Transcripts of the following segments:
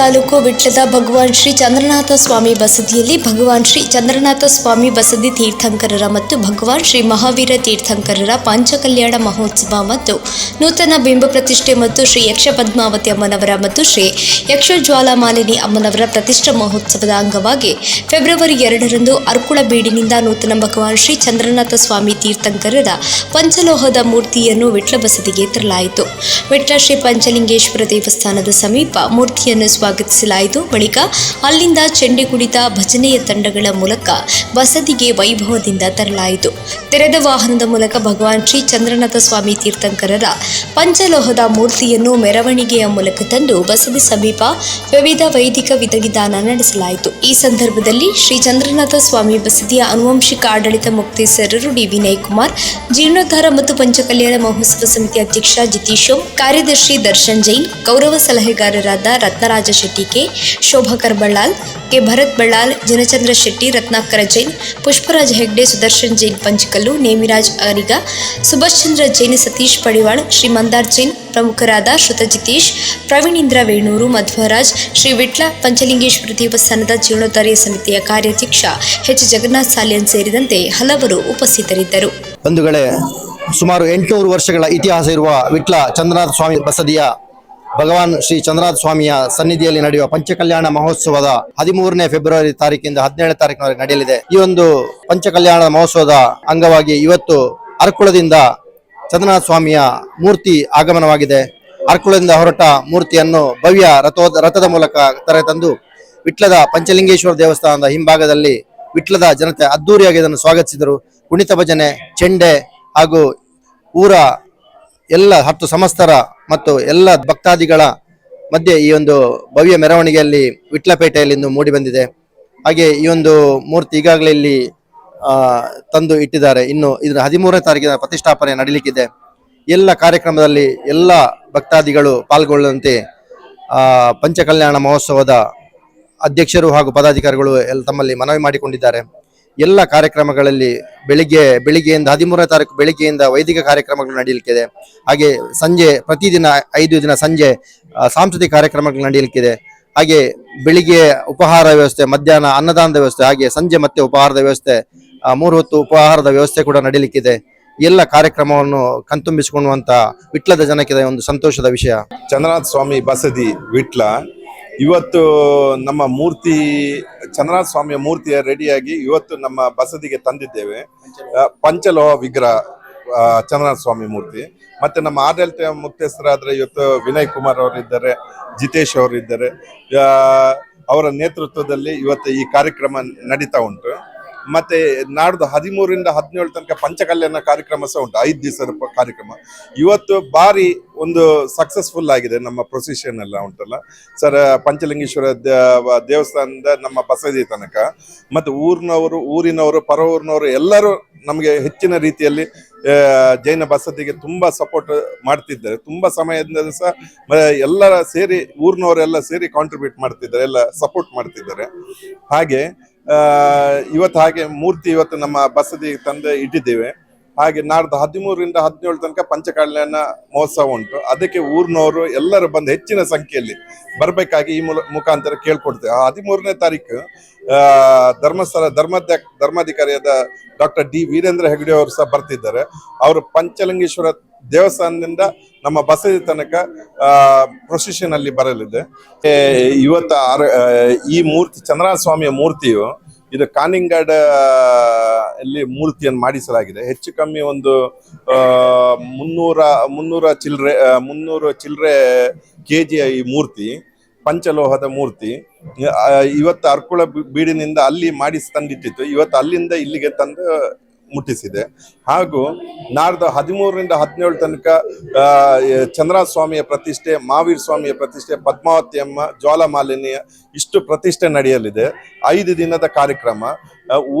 ತಾಲೂಕು ವಿಟ್ಲದ ಭಗವಾನ್ ಶ್ರೀ ಚಂದ್ರನಾಥ ಸ್ವಾಮಿ ಬಸದಿಯಲ್ಲಿ ಭಗವಾನ್ ಶ್ರೀ ಚಂದ್ರನಾಥ ಸ್ವಾಮಿ ಬಸದಿ ತೀರ್ಥಂಕರರ ಮತ್ತು ಭಗವಾನ್ ಶ್ರೀ ಮಹಾವೀರ ತೀರ್ಥಂಕರರ ಪಂಚಕಲ್ಯಾಣ ಮಹೋತ್ಸವ ಮತ್ತು ನೂತನ ಬಿಂಬ ಪ್ರತಿಷ್ಠೆ ಮತ್ತು ಶ್ರೀ ಯಕ್ಷ ಪದ್ಮಾವತಿ ಅಮ್ಮನವರ ಮತ್ತು ಶ್ರೀ ಯಕ್ಷ ಜ್ವಾಲಾಮಾಲಿನಿ ಅಮ್ಮನವರ ಪ್ರತಿಷ್ಠಾ ಮಹೋತ್ಸವದ ಅಂಗವಾಗಿ ಫೆಬ್ರವರಿ ಎರಡರಂದು ಅರ್ಕುಳ ಬೀಡಿನಿಂದ ನೂತನ ಭಗವಾನ್ ಶ್ರೀ ಚಂದ್ರನಾಥ ಸ್ವಾಮಿ ತೀರ್ಥಂಕರರ ಪಂಚಲೋಹದ ಮೂರ್ತಿಯನ್ನು ವಿಟ್ಲ ಬಸದಿಗೆ ತರಲಾಯಿತು. ವಿಟ್ಲ ಶ್ರೀ ಪಂಚಲಿಂಗೇಶ್ವರ ದೇವಸ್ಥಾನದ ಸಮೀಪ ಮೂರ್ತಿಯನ್ನು ಸ್ವಾಗತಿಸಲಾಯಿತು. ಬಳಿಕ ಅಲ್ಲಿಂದ ಚೆಂಡೆ ಕುಣಿತ ಭಜನೆಯ ತಂಡಗಳ ಮೂಲಕ ಬಸದಿಗೆ ವೈಭವದಿಂದ ತರಲಾಯಿತು ತೆರೆದ ವಾಹನದ ಮೂಲಕ ಭಗವಾನ್ ಶ್ರೀ ಚಂದ್ರನಾಥ ಸ್ವಾಮಿ ತೀರ್ಥಂಕರರ ಪಂಚಲೋಹದ ಮೂರ್ತಿಯನ್ನು ಮೆರವಣಿಗೆಯ ಮೂಲಕ ತಂದು ಬಸದಿ ಸಮೀಪ ವಿವಿಧ ವೈದಿಕ ವಿಧಿವಿಧಾನ ನಡೆಸಲಾಯಿತು. ಈ ಸಂದರ್ಭದಲ್ಲಿ ಶ್ರೀ ಚಂದ್ರನಾಥ ಸ್ವಾಮಿ ಬಸದಿಯ ಅನುವಂಶಿಕ ಆಡಳಿತ ಮುಕ್ತೇಸರರು ಡಿ. ವಿನಯ್ ಕುಮಾರ್ ಜೀರ್ಣೋದ್ಧಾರ ಮತ್ತು ಪಂಚಕಲ್ಯಾಣ ಮಹೋತ್ಸವ ಸಮಿತಿ ಅಧ್ಯಕ್ಷ ಜಿತೀಶ್ ಕಾರ್ಯದರ್ಶಿ ದರ್ಶನ್ ಜೈನ್, ಗೌರವ ಸಲಹೆಗಾರರಾದ ರತ್ನರಾಜ ಶೆಟ್ಟಿ ಕೆ ಶೋಭಾಕರ್ ಬಳ್ಳಾಲ್, ಕೆ. ಭರತ್ ಬಳ್ಳಾಲ್, ಜನಚಂದ್ರ ಶೆಟ್ಟಿ, ರತ್ನಾಕರ ಜೈನ್, ಪುಷ್ಪರಾಜ್ ಹೆಗ್ಡೆ, ಸುದರ್ಶನ್ ಜೈನ್, ಪಂಚಕಲ್ಲು, ನೇಮಿರಾಜ್ ಅರಿಗ ಸುಭಾಷ್ ಚಂದ್ರ ಜೈನ್, ಸತೀಶ್ ಪಡಿವಾಳ್ ಶ್ರೀ ಮಂದಾರ್ ಜೈನ್, ಪ್ರಮುಖರಾದ ಶ್ರುತಜಿತೀಶ್ ಪ್ರವೀಣೀಂದ್ರ ವೇಣೂರು, ಮಧ್ವರಾಜ್, ಶ್ರೀ ವಿಟ್ಲ ಪಂಚಲಿಂಗೇಶ್ವರ ದೇವಸ್ಥಾನದ ಜೀರ್ಣೋದ್ಧಾರ ಸಮಿತಿಯ ಕಾರ್ಯಾಧ್ಯಕ್ಷ ಎಚ್. ಜಗನ್ನಾಥ್ ಸಾಲಿಯನ್ ಸೇರಿದಂತೆ ಹಲವರು ಉಪಸ್ಥಿತರಿದ್ದರು. ಸುಮಾರು ಎಂಟುನೂರು ವರ್ಷಗಳ ಇತಿಹಾಸ ಇರುವ ವಿಟ್ಲ ಚಂದ್ರನಾಥ ಸ್ವಾಮಿ ಬಸದಿಯ ಭಗವಾನ್ ಶ್ರೀ ಚಂದ್ರನಾಥ ಸ್ವಾಮಿಯ ಸನ್ನಿಧಿಯಲ್ಲಿ ನಡೆಯುವ ಪಂಚಕಲ್ಯಾಣ ಮಹೋತ್ಸವದ ಹದಿಮೂರನೇ ಫೆಬ್ರವರಿ ತಾರೀಕಿಂದ ಹದಿನೇಳನೇ ತಾರೀಕಿನವರೆಗೆ ನಡೆಯಲಿದೆ. ಈ ಒಂದು ಪಂಚಕಲ್ಯಾಣ ಮಹೋತ್ಸವದ ಅಂಗವಾಗಿ ಇವತ್ತು ಅರ್ಕುಳದಿಂದ ಚಂದ್ರನಾಥ ಸ್ವಾಮಿಯ ಮೂರ್ತಿ ಆಗಮನವಾಗಿದೆ. ಅರ್ಕುಳದಿಂದ ಹೊರಟ ಮೂರ್ತಿಯನ್ನು ಭವ್ಯ ರಥೋ, ರಥದ ಮೂಲಕ ತಂದು ವಿಟ್ಲದ ಪಂಚಲಿಂಗೇಶ್ವರ ದೇವಸ್ಥಾನದ ಹಿಂಭಾಗದಲ್ಲಿ ವಿಟ್ಲದ ಜನತೆ ಅದ್ದೂರಿಯಾಗಿ ಇದನ್ನು ಸ್ವಾಗತಿಸಿದರು. ಕುಣಿತ ಭಜನೆ, ಚೆಂಡೆ ಹಾಗೂ ಊರ ಎಲ್ಲ ಹತ್ತು ಸಮಸ್ತರ ಮತ್ತು ಎಲ್ಲ ಭಕ್ತಾದಿಗಳ ಮಧ್ಯೆ ಈ ಒಂದು ಭವ್ಯ ಮೆರವಣಿಗೆಯಲ್ಲಿ ವಿಟ್ಲಪೇಟೆಯಲ್ಲಿ ಇಂದು ಮೂಡಿ ಬಂದಿದೆ. ಹಾಗೆ ಈ ಒಂದು ಮೂರ್ತಿ ಈಗಾಗಲೇ ಇಲ್ಲಿ ತಂದು ಇಟ್ಟಿದ್ದಾರೆ. ಇನ್ನು ಇದರ ಹದಿಮೂರನೇ ತಾರೀಕಿನ ಪ್ರತಿಷ್ಠಾಪನೆ ನಡೀಲಿಕ್ಕಿದೆ. ಎಲ್ಲ ಕಾರ್ಯಕ್ರಮದಲ್ಲಿ ಎಲ್ಲ ಭಕ್ತಾದಿಗಳು ಪಾಲ್ಗೊಳ್ಳುವಂತೆ ಪಂಚಕಲ್ಯಾಣ ಮಹೋತ್ಸವದ ಅಧ್ಯಕ್ಷರು ಹಾಗೂ ಪದಾಧಿಕಾರಿಗಳು ಎಲ್ಲ ತಮ್ಮಲ್ಲಿ ಮನವಿ ಮಾಡಿಕೊಂಡಿದ್ದಾರೆ. ಎಲ್ಲ ಕಾರ್ಯಕ್ರಮಗಳಲ್ಲಿ ಬೆಳಿಗ್ಗೆ, ಬೆಳಿಗ್ಗೆಯಿಂದ ಹದಿಮೂರನೇ ತಾರೀಕು ಬೆಳಿಗ್ಗೆಯಿಂದ ವೈದಿಕ ಕಾರ್ಯಕ್ರಮಗಳು ನಡೆಯಲಿಕ್ಕಿದೆ. ಹಾಗೆ ಸಂಜೆ, ಪ್ರತಿದಿನ ಐದು ದಿನ ಸಂಜೆ ಸಾಂಸ್ಕೃತಿಕ ಕಾರ್ಯಕ್ರಮಗಳು ನಡೆಯಲಿಕ್ಕಿದೆ. ಹಾಗೆ ಬೆಳಿಗ್ಗೆ ಉಪಹಾರ ವ್ಯವಸ್ಥೆ, ಮಧ್ಯಾಹ್ನ ಅನ್ನದಾನದ ವ್ಯವಸ್ಥೆ, ಹಾಗೆ ಸಂಜೆ ಮತ್ತೆ ಉಪಹಾರದ ವ್ಯವಸ್ಥೆ ಮೂರು ಹೊತ್ತು ಉಪಹಾರದ ವ್ಯವಸ್ಥೆ ಕೂಡ ನಡೀಲಿಕ್ಕಿದೆ ಎಲ್ಲ ಕಾರ್ಯಕ್ರಮವನ್ನು ಕಣ್ತುಂಬಿಸಿಕೊಳ್ಳುವಂತಹ ವಿಟ್ಲದ ಜನಕ್ಕೆ ಒಂದು ಸಂತೋಷದ ವಿಷಯ. ಚಂದ್ರನಾಥ ಸ್ವಾಮಿ ಬಸದಿ ವಿಟ್ಲ ಇವತ್ತು ನಮ್ಮ ಮೂರ್ತಿ ಚಂದ್ರನಾಥ ಸ್ವಾಮಿಯ ಮೂರ್ತಿಯ ರೆಡಿಯಾಗಿ ಇವತ್ತು ನಮ್ಮ ಬಸದಿಗೆ ತಂದಿದ್ದೇವೆ. ಪಂಚಲೋಹ ವಿಗ್ರಹ ಚಂದ್ರನಾಥ ಸ್ವಾಮಿ ಮೂರ್ತಿ. ಮತ್ತೆ ನಮ್ಮ ಆಡಳಿತ ಮುಖ್ಯಸ್ಥರಾದ್ರೆ ಇವತ್ತು ವಿನಯ್ ಕುಮಾರ್ ಅವರಿದ್ದಾರೆ, ಜಿತೇಶ್ ಅವರಿದ್ದಾರೆ. ಅವರ ನೇತೃತ್ವದಲ್ಲಿ ಇವತ್ತು ಈ ಕಾರ್ಯಕ್ರಮ ನಡೀತಾ ಉಂಟು. ಮತ್ತೆ ನಾಡ್ದು ಹದಿಮೂರಿಂದ ಹದಿನೇಳು ತನಕ ಪಂಚಕಲ್ಯಾಣ ಕಾರ್ಯಕ್ರಮ ಸಹ ಉಂಟು. ಐದು ದಿವಸದ ಕಾರ್ಯಕ್ರಮ. ಇವತ್ತು ಬಾರಿ ಒಂದು ಸಕ್ಸಸ್ಫುಲ್ ಆಗಿದೆ ನಮ್ಮ ಪ್ರೊಸಿಷನ್ ಎಲ್ಲ ಉಂಟಲ್ಲ. ಸರ್, ಪಂಚಲಿಂಗೇಶ್ವರ ದೇವಸ್ಥಾನದ ನಮ್ಮ ಬಸದಿ ತನಕ, ಮತ್ತೆ ಊರಿನವರು ಊರಿನವರು ಪರ ಊರಿನವರು ಎಲ್ಲರೂ ನಮಗೆ ಹೆಚ್ಚಿನ ರೀತಿಯಲ್ಲಿ ಜೈನ ಬಸದಿಗೆ ತುಂಬಾ ಸಪೋರ್ಟ್ ಮಾಡ್ತಿದ್ದಾರೆ. ತುಂಬಾ ಸಮಯದಿಂದ ಸಹ ಎಲ್ಲರ ಸೇರಿ, ಊರಿನವರೆಲ್ಲ ಸೇರಿ ಕಾಂಟ್ರಿಬ್ಯೂಟ್ ಮಾಡ್ತಿದ್ದಾರೆ, ಎಲ್ಲ ಸಪೋರ್ಟ್ ಮಾಡ್ತಿದ್ದಾರೆ. ಹಾಗೆ ಇವತ್ತು ಹಾಗೆ ಮೂರ್ತಿ ಇವತ್ತು ನಮ್ಮ ಬಸದಿ ತಂದು ಇಟ್ಟಿದ್ದೇವೆ. ಹಾಗೆ ನಾಡ್ದು ಹದಿಮೂರರಿಂದ ಹದಿನೇಳು ತನಕ ಪಂಚಕಲ್ಯಾಣ ಮಹೋತ್ಸವ ಉಂಟು. ಅದಕ್ಕೆ ಊರಿನವರು ಎಲ್ಲರೂ ಬಂದು ಹೆಚ್ಚಿನ ಸಂಖ್ಯೆಯಲ್ಲಿ ಬರಬೇಕಾಗಿ ಈ ಮೂಲ, ಮುಖಾಂತರ ಕೇಳ್ಕೊಡ್ತೇವೆ. ಆ ಹದಿಮೂರನೇ ತಾರೀಕು ಧರ್ಮಸ್ಥಳ ಧರ್ಮಾಧ್ಯ, ಧರ್ಮಾಧಿಕಾರಿಯಾದ ಡಾಕ್ಟರ್ ಡಿ ವೀರೇಂದ್ರ ಹೆಗಡೆ ಅವರು ಸಹ ಬರ್ತಿದ್ದಾರೆ. ಅವರು ಪಂಚಲಿಂಗೇಶ್ವರ ದೇವಸ್ಥಾನದಿಂದ ನಮ್ಮ ಬಸದಿ ತನಕ ಪ್ರೊಸೆಷನ್ ಅಲ್ಲಿ ಬರಲಿದೆ. ಇವತ್ತು ಈ ಮೂರ್ತಿ ಚಂದ್ರನಾಥ ಸ್ವಾಮಿಯ ಮೂರ್ತಿಯು, ಇದು ಕಾನಿಂಗಡ, ಅಲ್ಲಿ ಮೂರ್ತಿಯನ್ನು ಮಾಡಿಸಲಾಗಿದೆ. ಹೆಚ್ಚು ಕಮ್ಮಿ ಒಂದು ಮುನ್ನೂರ ಮುನ್ನೂರ ಚಿಲ್ಲರೆ ಮುನ್ನೂರು ಚಿಲ್ಲರೆ ಕೆ ಜಿಯ ಈ ಮೂರ್ತಿ, ಪಂಚಲೋಹದ ಮೂರ್ತಿ ಇವತ್ತು ಅರ್ಕುಳ ಬೀಡಿನಿಂದ ಅಲ್ಲಿ ಮಾಡಿಸಿ ತಂದಿಟ್ಟಿತ್ತು. ಇವತ್ತು ಅಲ್ಲಿಂದ ಇಲ್ಲಿಗೆ ತಂದು ಮುಟ್ಟಿಸಿದೆ. ಹಾಗೂ ನಾಡ್ದು ಹದಿಮೂರರಿಂದ ಹದಿನೇಳು ತನಕ ಚಂದ್ರ ಸ್ವಾಮಿಯ ಪ್ರತಿಷ್ಠೆ ಮಹಾವೀರ ಸ್ವಾಮಿಯ ಪ್ರತಿಷ್ಠೆ, ಪದ್ಮಾವತಿ ಅಮ್ಮ, ಜ್ವಾಲಾಮಾಲಿನಿಯ ಇಷ್ಟು ಪ್ರತಿಷ್ಠೆ ನಡೆಯಲಿದೆ. ಐದು ದಿನದ ಕಾರ್ಯಕ್ರಮ.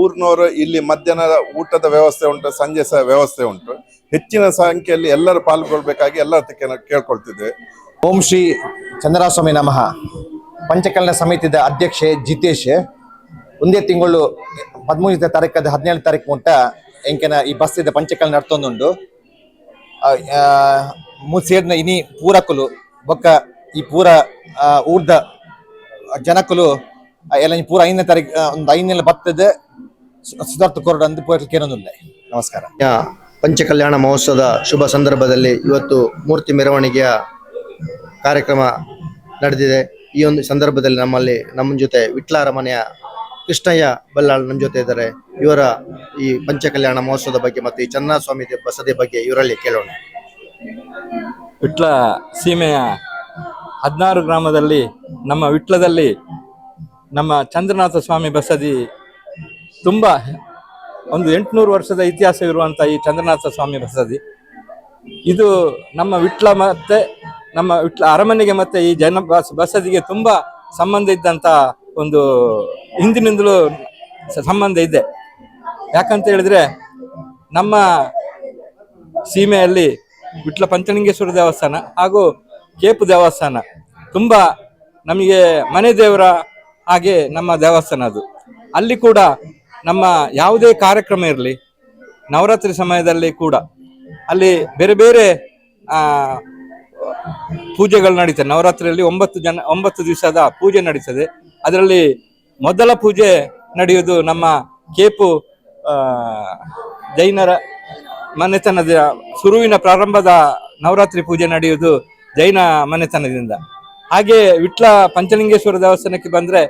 ಊರ್ನವರು ಊರಿನವರು ಇಲ್ಲಿ ಮಧ್ಯಾಹ್ನದ ಊಟದ ವ್ಯವಸ್ಥೆ ಉಂಟು, ಸಂಜೆ ಸಹ ವ್ಯವಸ್ಥೆ ಉಂಟು. ಹೆಚ್ಚಿನ ಸಂಖ್ಯೆಯಲ್ಲಿ ಎಲ್ಲರೂ ಪಾಲ್ಗೊಳ್ಬೇಕಾಗಿ ಎಲ್ಲರ ಕೇಳ್ಕೊಳ್ತಿದ್ದೆ. ಓಂ ಶ್ರೀ ಚಂದ್ರಸ್ವಾಮಿ ನಮಃ. ಪಂಚಕಲ್ಯಾಣ ಸಮಿತಿಯ ಅಧ್ಯಕ್ಷೆ ಜಿತೇಶ್. ಒಂದೇ ತಿಂಗಳು ಹದಿಮೂರನೇ ತಾರೀಕದ ಹದಿನೇಳು ತಾರೀಕು ಮುಂಟ ಎಂಕೆನ ಈ ಬಸ್ ಇದೆ ಪಂಚಕಲ್ ನಡ್ತೊಂದುಂಡು ಸೇರಿನ ಇನಿ ಪೂರಕುಲು ಬೊಕ್ಕ ಈ ಪೂರ ಊರ್ದ ಜನಕುಲು ಎಲ್ಲ ಪೂರ ಐದನೇ ತಾರೀಕು ಒಂದು ಐದನೇ ಬತ್ತದೆ ಸುಧಾರ್ಥ ಕೊರಡು ಪೋಯ್ಲಿಕ್ಕೆ ಏನೊಂದುಂಡೆ ನಮಸ್ಕಾರ. ಪಂಚಕಲ್ಯಾಣ ಮಹೋತ್ಸವದ ಶುಭ ಸಂದರ್ಭದಲ್ಲಿ ಇವತ್ತು ಮೂರ್ತಿ ಮೆರವಣಿಗೆಯ ಕಾರ್ಯಕ್ರಮ ನಡೆದಿದೆ. ಈ ಒಂದು ಸಂದರ್ಭದಲ್ಲಿ ನಮ್ಮಲ್ಲಿ ನಮ್ಮ ಜೊತೆ ವಿಟ್ಲಾರ ಮನೆಯ ಕೃಷ್ಣಯ್ಯ ಬಲ್ಲಾಳ್ ನಮ್ಮ ಜೊತೆ ಇದ್ದಾರೆ ಇವರ ಈ ಪಂಚಕಲ್ಯಾಣ ಮಹೋತ್ಸವದ ಬಗ್ಗೆ ಮತ್ತು ಈ ಚನ್ನಸ್ವಾಮಿ ಬಸದಿ ಬಗ್ಗೆ ಇವರಲ್ಲಿ ಕೇಳೋಣ. ವಿಟ್ಲ ಸೀಮೆಯ ಹದಿನಾರು ಗ್ರಾಮದಲ್ಲಿ, ನಮ್ಮ ವಿಟ್ಲದಲ್ಲಿ ನಮ್ಮ ಚಂದ್ರನಾಥ ಸ್ವಾಮಿ ಬಸದಿ ತುಂಬ ಒಂದು ಎಂಟುನೂರು ವರ್ಷದ ಇತಿಹಾಸ ಇರುವಂಥ ಈ ಚಂದ್ರನಾಥ ಸ್ವಾಮಿ ಬಸದಿ. ಇದು ನಮ್ಮ ವಿಟ್ಲ ಮತ್ತೆ, ನಮ್ಮ ವಿಟ್ಲ ಅರಮನೆಗೆ ಮತ್ತೆ ಈ ಜನ ಬಸ್ ಬಸದಿಗೆ ತುಂಬ ಸಂಬಂಧ ಇದ್ದಂಥ ಒಂದು ಹಿಂದಿನಿಂದಲೂ ಸಂಬಂಧ ಇದೆ. ಯಾಕಂತ ಹೇಳಿದ್ರೆ ನಮ್ಮ ಸೀಮೆಯಲ್ಲಿ ವಿಟ್ಲ ಪಂಚಲಿಂಗೇಶ್ವರ ದೇವಸ್ಥಾನ ಹಾಗೂ ಕೇಪು ದೇವಸ್ಥಾನ ತುಂಬ ನಮಗೆ ಮನೆ ದೇವರ ಹಾಗೆ ನಮ್ಮ ದೇವಸ್ಥಾನ ಅದು. ಅಲ್ಲಿ ಕೂಡ ನಮ್ಮ ಯಾವುದೇ ಕಾರ್ಯಕ್ರಮ ಇರಲಿ, ನವರಾತ್ರಿ ಸಮಯದಲ್ಲಿ ಕೂಡ ಅಲ್ಲಿ ಬೇರೆ ಬೇರೆ ಪೂಜೆಗಳು ನಡೀತದೆ. ನವರಾತ್ರಿಯಲ್ಲಿ ಒಂಬತ್ತು ಜನ, ಒಂಬತ್ತು ದಿವಸದ ಪೂಜೆ ನಡೀತದೆ. ಅದರಲ್ಲಿ ಮೊದಲ ಪೂಜೆ ನಡೆಯುವುದು ನಮ್ಮ ಕೇಪು ಜೈನರ ಮನೆತನದ ಶುರುವಿನ ಪ್ರಾರಂಭದ ನವರಾತ್ರಿ ಪೂಜೆ ನಡೆಯುವುದು ಜೈನ ಮನೆತನದಿಂದ. ಹಾಗೆ ವಿಟ್ಲ ಪಂಚಲಿಂಗೇಶ್ವರ ದೇವಸ್ಥಾನಕ್ಕೆ ಬಂದ್ರೆ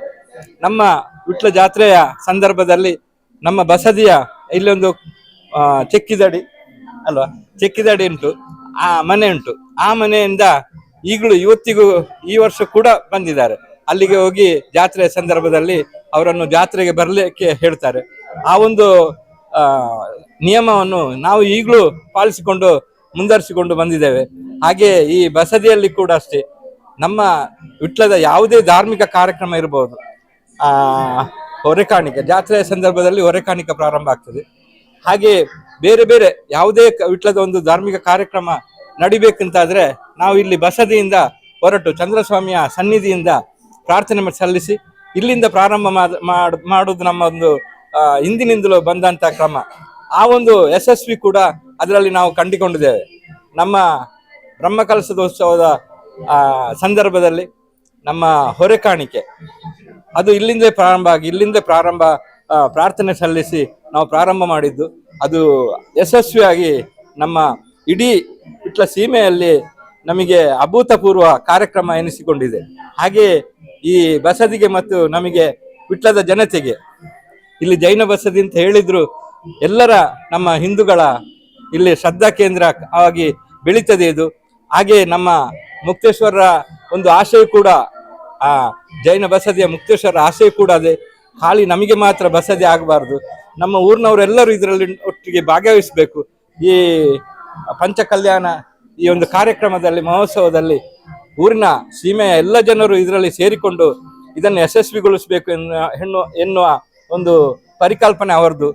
ನಮ್ಮ ವಿಟ್ಲ ಜಾತ್ರೆಯ ಸಂದರ್ಭದಲ್ಲಿ ನಮ್ಮ ಬಸದಿಯ ಇಲ್ಲೊಂದು ಚೆಕ್ಕಿದಡಿ ಅಲ್ವಾ? ಚೆಕ್ಕಿದಡಿ ಉಂಟು. ಆ ಮನೆ ಉಂಟು. ಆ ಮನೆಯಿಂದ ಈಗಲೂ ಇವತ್ತಿಗೂ ಈ ವರ್ಷ ಕೂಡ ಬಂದಿದ್ದಾರೆ. ಅಲ್ಲಿಗೆ ಹೋಗಿ ಜಾತ್ರೆ ಸಂದರ್ಭದಲ್ಲಿ ಅವರನ್ನು ಜಾತ್ರೆಗೆ ಬರಲಿಕ್ಕೆ ಹೇಳ್ತಾರೆ. ಆ ಒಂದು ನಿಯಮವನ್ನು ನಾವು ಈಗಲೂ ಪಾಲಿಸಿಕೊಂಡು ಮುಂದರಿಸಿಕೊಂಡು ಬಂದಿದ್ದೇವೆ. ಹಾಗೆ ಈ ಬಸದಿಯಲ್ಲಿ ಕೂಡ ಅಷ್ಟೇ. ನಮ್ಮ ವಿಟ್ಲದ ಯಾವುದೇ ಧಾರ್ಮಿಕ ಕಾರ್ಯಕ್ರಮ ಇರಬಹುದು ಆ, ಹೊರೆಕಾಣಿಕೆ, ಜಾತ್ರೆಯ ಸಂದರ್ಭದಲ್ಲಿ ಹೊರೆಕಾಣಿಕೆ ಪ್ರಾರಂಭ ಆಗ್ತದೆ. ಹಾಗೆ ಬೇರೆ ಬೇರೆ ಯಾವುದೇ ವಿಟ್ಲದ ಒಂದು ಧಾರ್ಮಿಕ ಕಾರ್ಯಕ್ರಮ ನಡಿಬೇಕಂತಾದ್ರೆ ನಾವು ಇಲ್ಲಿ ಬಸದಿಯಿಂದ ಹೊರಟು ಚಂದ್ರಸ್ವಾಮಿಯ ಸನ್ನಿಧಿಯಿಂದ ಪ್ರಾರ್ಥನೆ ಸಲ್ಲಿಸಿ ಇಲ್ಲಿಂದ ಪ್ರಾರಂಭ ಮಾಡ್- ಮಾಡ್- ಮಾಡುವುದು ನಮ್ಮ ಒಂದು ಹಿಂದಿನಿಂದಲೂ ಬಂದಂತ ಕ್ರಮ. ಆ ಒಂದು ಯಶಸ್ವಿ ಕೂಡ ಅದರಲ್ಲಿ ನಾವು ಕಂಡುಕೊಂಡಿದ್ದೇವೆ. ನಮ್ಮ ಬ್ರಹ್ಮಕಲಶದೋತ್ಸವದ ಉತ್ಸವದ ಸಂದರ್ಭದಲ್ಲಿ ನಮ್ಮ ಹೊರೆ ಕಾಣಿಕೆ. ಅದು ಇಲ್ಲಿಂದೇ ಪ್ರಾರಂಭ ಆಗಿ, ಇಲ್ಲಿಂದೇ ಪ್ರಾರಂಭ ಪ್ರಾರ್ಥನೆ ಸಲ್ಲಿಸಿ ನಾವು ಪ್ರಾರಂಭ ಮಾಡಿದ್ದು. ಅದು ಯಶಸ್ವಿಯಾಗಿ ನಮ್ಮ ಇಡೀ ಇಟ್ಲ ಸೀಮೆಯಲ್ಲಿ ನಮಗೆ ಅಭೂತಪೂರ್ವ ಕಾರ್ಯಕ್ರಮ ಎನಿಸಿಕೊಂಡಿದೆ. ಹಾಗೆ ಈ ಬಸದಿಗೆ ಮತ್ತು ನಮಗೆ ವಿಟ್ಲದ ಜನತೆಗೆ, ಇಲ್ಲಿ ಜೈನ ಬಸದಿ ಅಂತ ಹೇಳಿದ್ರು ಎಲ್ಲರ ನಮ್ಮ ಹಿಂದೂಗಳ ಇಲ್ಲಿ ಶ್ರದ್ಧಾ ಕೇಂದ್ರ ಆಗಿ ಬೆಳೀತದೆ ಇದು. ಹಾಗೆ ನಮ್ಮ ಮುಕ್ತೇಶ್ವರರ ಒಂದು ಆಶಯ ಕೂಡ, ಆ ಜೈನ ಬಸದಿಯ ಮುಕ್ತೇಶ್ವರ ಆಶಯ ಕೂಡ ಅದೇ. ಖಾಲಿ ನಮಗೆ ಮಾತ್ರ ಬಸದಿ ಆಗಬಾರ್ದು. ನಮ್ಮ ಊರಿನವರೆಲ್ಲರೂ ಇದರಲ್ಲಿ ಒಟ್ಟಿಗೆ ಭಾಗವಹಿಸಬೇಕು. ಈ ಪಂಚಕಲ್ಯಾಣ ಈ ಒಂದು ಕಾರ್ಯಕ್ರಮದಲ್ಲಿ, ಮಹೋತ್ಸವದಲ್ಲಿ ಊರಿನ ಸೀಮೆಯ ಎಲ್ಲ ಜನರು ಇದರಲ್ಲಿ ಸೇರಿಕೊಂಡು ಇದನ್ನು ಯಶಸ್ವಿಗೊಳಿಸಬೇಕು ಎನ್ನು ಹೆಣ್ಣು ಎನ್ನುವ ಒಂದು ಪರಿಕಲ್ಪನೆ ಅವರದು.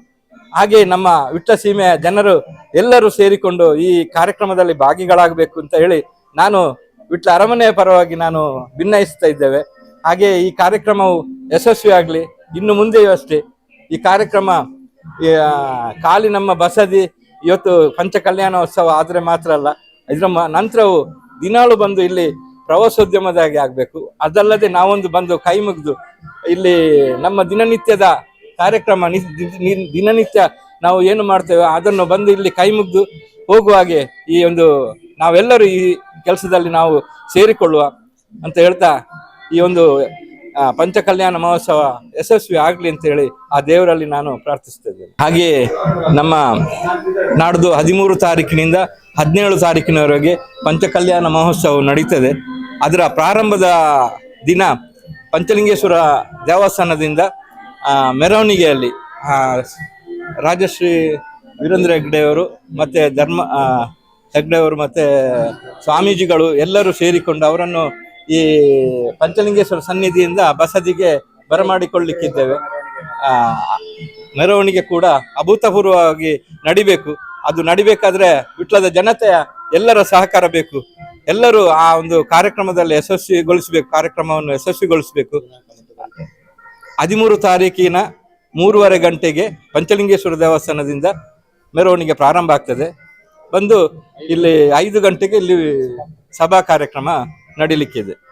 ಹಾಗೆ ನಮ್ಮ ವಿಟ್ಟ ಸೀಮೆಯ ಜನರು ಎಲ್ಲರೂ ಸೇರಿಕೊಂಡು ಈ ಕಾರ್ಯಕ್ರಮದಲ್ಲಿ ಭಾಗಿಗಳಾಗಬೇಕು ಅಂತ ಹೇಳಿ ನಾನು ವಿಟ್ಲ ಅರಮನೆಯ ಪರವಾಗಿ ನಾನು ಭಿನ್ನಯಿಸ್ತಾ ಇದ್ದೇವೆ. ಹಾಗೆ ಈ ಕಾರ್ಯಕ್ರಮವು ಯಶಸ್ವಿಯಾಗಲಿ ಇನ್ನು ಮುಂದೆಯೂ ಅಷ್ಟೇ. ಈ ಕಾರ್ಯಕ್ರಮ ಖಾಲಿ ನಮ್ಮ ಬಸದಿ ಇವತ್ತು ಪಂಚ ಕಲ್ಯಾಣೋತ್ಸವ ಆದರೆ ಮಾತ್ರ ಅಲ್ಲ, ಇದರ ನಂತರವು ದಿನಾಳು ಬಂದು ಇಲ್ಲಿ ಪ್ರವಾಸೋದ್ಯಮದಾಗಿ ಆಗಬೇಕು. ಅದಲ್ಲದೆ ನಾವೊಂದು ಬಂದು ಕೈ ಮುಗಿದು ಇಲ್ಲಿ ನಮ್ಮ ದಿನನಿತ್ಯದ ಕಾರ್ಯಕ್ರಮ ದಿನನಿತ್ಯ ನಾವು ಏನು ಮಾಡ್ತೇವೆ ಅದನ್ನು ಬಂದು ಇಲ್ಲಿ ಕೈ ಮುಗಿದು ಹೋಗುವ ಹಾಗೆ ಈ ಒಂದು ನಾವೆಲ್ಲರೂ ಈ ಕೆಲಸದಲ್ಲಿ ನಾವು ಸೇರಿಕೊಳ್ಳುವ ಅಂತ ಹೇಳ್ತಾ ಈ ಒಂದು ಪಂಚಕಲ್ಯಾಣ ಮಹೋತ್ಸವ ಯಶಸ್ವಿ ಆಗಲಿ ಅಂತ ಹೇಳಿ ಆ ದೇವರಲ್ಲಿ ನಾನು ಪ್ರಾರ್ಥಿಸ್ತಿದ್ದೇನೆ ಹಾಗೆಯೇ ನಮ್ಮ ನಾಡ್ದು ಹದಿಮೂರು ತಾರೀಕಿನಿಂದ ಹದಿನೇಳು ತಾರೀಕಿನವರೆಗೆ ಪಂಚಕಲ್ಯಾಣ ಮಹೋತ್ಸವ ನಡೀತದೆ. ಅದರ ಪ್ರಾರಂಭದ ದಿನ ಪಂಚಲಿಂಗೇಶ್ವರ ದೇವಸ್ಥಾನದಿಂದ ಮೆರವಣಿಗೆಯಲ್ಲಿ ರಾಜಶ್ರೀ ವೀರೇಂದ್ರ ಹೆಗ್ಡೆಯವರು ಮತ್ತು ಧರ್ಮ ಹೆಗ್ಡೆಯವರು ಮತ್ತು ಸ್ವಾಮೀಜಿಗಳು ಎಲ್ಲರೂ ಸೇರಿಕೊಂಡು ಅವರನ್ನು ಈ ಪಂಚಲಿಂಗೇಶ್ವರ ಸನ್ನಿಧಿಯಿಂದ ಬಸದಿಗೆ ಬರಮಾಡಿಕೊಳ್ಳಿಕ್ಕಿದ್ದೇವೆ. ಮೆರವಣಿಗೆ ಕೂಡ ಅಭೂತಪೂರ್ವವಾಗಿ ನಡಿಬೇಕು. ಅದು ನಡಿಬೇಕಾದ್ರೆ ವಿಟ್ಲದ ಜನತೆಯ ಎಲ್ಲರ ಸಹಕಾರ ಬೇಕು. ಎಲ್ಲರೂ ಆ ಒಂದು ಕಾರ್ಯಕ್ರಮದಲ್ಲಿ ಯಶಸ್ವಿಗೊಳಿಸಬೇಕು, ಕಾರ್ಯಕ್ರಮವನ್ನು ಯಶಸ್ವಿಗೊಳಿಸಬೇಕು. ಹದಿಮೂರು ತಾರೀಕಿನ ಮೂರುವರೆ ಗಂಟೆಗೆ ಪಂಚಲಿಂಗೇಶ್ವರ ದೇವಸ್ಥಾನದಿಂದ ಮೆರವಣಿಗೆ ಪ್ರಾರಂಭ ಆಗ್ತದೆ. ಬಂದು ಇಲ್ಲಿ ಐದು ಗಂಟೆಗೆ ಇಲ್ಲಿ ಸಭಾ ಕಾರ್ಯಕ್ರಮ ನಡೀಲಿಕ್ಕಿದೆ.